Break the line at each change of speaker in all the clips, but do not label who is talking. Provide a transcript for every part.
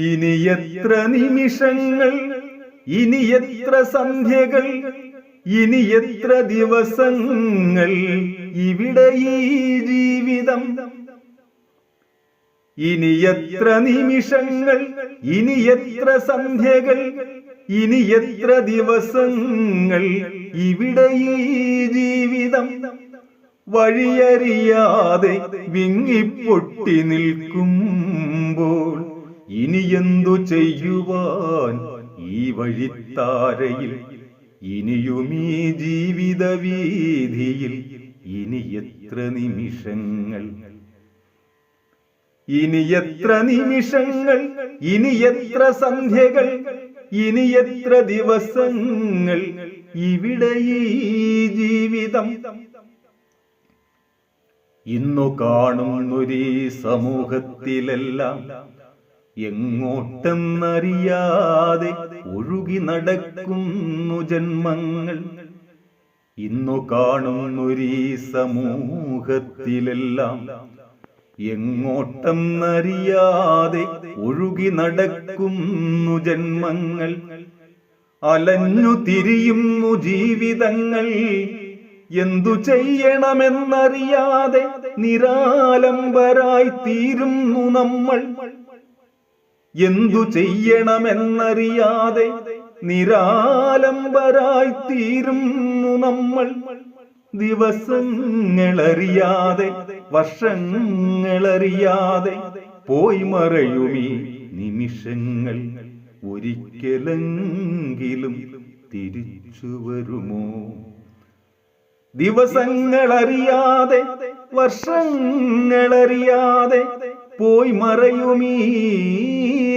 ഇനി എത്ര നിമിഷങ്ങൾ ഇനി എത്ര സന്ധ്യകൾ ഇനി എത്ര ദിവസങ്ങൾ ഇവിടെ ഈ ജീവിതം? ഇനി എത്ര നിമിഷങ്ങൾ ഇനി എത്ര സന്ധ്യകൾ ഇനി എത്ര ദിവസങ്ങൾ ഇവിടെ ഈ ജീവിതം? വഴിയറിയാതെ വിങ്ങിപ്പൊട്ടി നിൽക്കുമ്പോൾ ഇനി എന്തു ചെയ്യുവാൻ ഈ വഴിത്താരയിൽ? ഇനിയും ഈ ജീവിത വീതിയിൽ ഇനി എത്ര നിമിഷങ്ങൾ? ഇനി എത്ര നിമിഷങ്ങൾ? ഇനി എത്ര സന്ധ്യകൾ? ഇനി എത്ര ദിവസങ്ങൾ? ഇവിടെ ഈ ജീവിതം ഇന്നു കാണുന്നൊരീ സമൂഹത്തിലെല്ലാം എങ്ങോട്ടെന്നറിയാതെ ഒഴുകി നടക്കുന്നു ജന്മങ്ങൾ. ഇന്നു കാണുന്നൊരീ സമൂഹത്തിലെല്ലാം എങ്ങോട്ടെന്നറിയാതെ ഒഴുകി നടക്കുന്നു ജന്മങ്ങൾ. അലഞ്ഞു തിരിയുന്നു ജീവിതങ്ങൾ. എന്തു ചെയ്യണമെന്നറിയാതെ നിരാലംബരായി തീരുന്നു നമ്മൾ. എന്തു ചെയ്യണമെന്നറിയാതെ നിരാലംബരായി തീരുന്നു നമ്മൾ. ദിവസങ്ങളറിയാതെ വർഷങ്ങളറിയാതെ പോയി മറയുമീ നിമിഷങ്ങൾ. ഒരിക്കലെങ്കിലും തിരിച്ചു വരുമോ? ദിവസങ്ങളറിയാതെ വർഷങ്ങളറിയാതെ പോയി മറയുമീ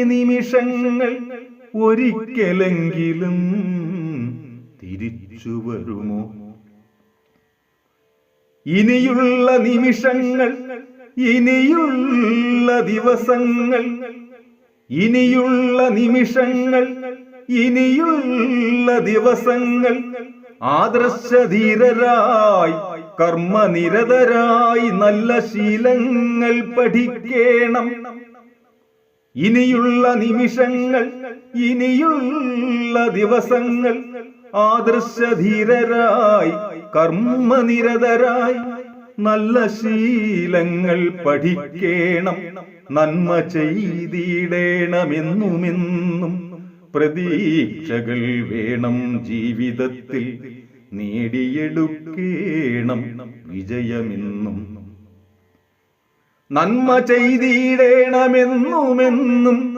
നിമിഷങ്ങൾ. ഒരിക്കലെങ്കിലും തിരിച്ചു വരുമോ? ഇനിയുള്ള നിമിഷങ്ങൾ ഇനിയുള്ള ദിവസങ്ങൾ ഇനിയുള്ള നിമിഷങ്ങൾ ഇനിയുള്ള ദിവസങ്ങൾ ആദർശധീരരായി കർമ്മനിരതരായി നല്ല ശീലങ്ങൾ പഠിക്കേണം. ഇനിയുള്ള നിമിഷങ്ങൾ ഇനിയുള്ള ദിവസങ്ങൾ ആദർശധീരരായി കർമ്മനിരതരായി നല്ല ശീലങ്ങൾ പഠിക്കേണം. നന്മ ചെയ്തിടേണമെന്നുമെന്നും പ്രതീക്ഷകൾ വേണം ജീവിതത്തിൽ നേടിയെടുക്കേണം വിജയമെന്നും. നന്മ ചെയ്തിടേണമെന്നുമെന്നും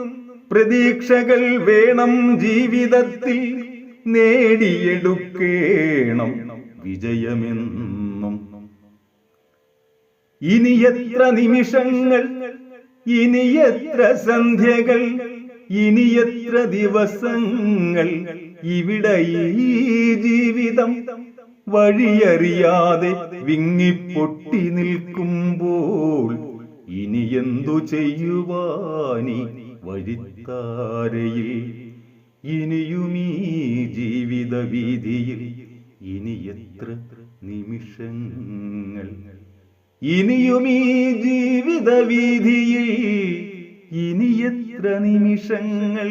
പ്രതീക്ഷകൾ വേണം ജീവിതത്തിൽ നേടിയെടുക്കേണം വിജയമെന്നും. ഇനി എത്ര നിമിഷങ്ങൾ ഇനി എത്ര സന്ധ്യകൾ ഇനി എത്ര ദിവസങ്ങൾ ഇവിടെ ഈ ജീവിതം വഴിയറിയാതെ വിങ്ങിപ്പൊട്ടി നിൽക്കുമ്പോൾ ഇനി എന്തു ചെയ്യുവാനി വഴിത്താരയിൽ? ഇനിയുമീ ജീവിത വീതിയിൽ ഇനി എത്ര നിമിഷങ്ങൾ? ഇനിയുമീ ജീവിത വീതിയിൽ ഇനി എത്ര നിമിഷങ്ങൾ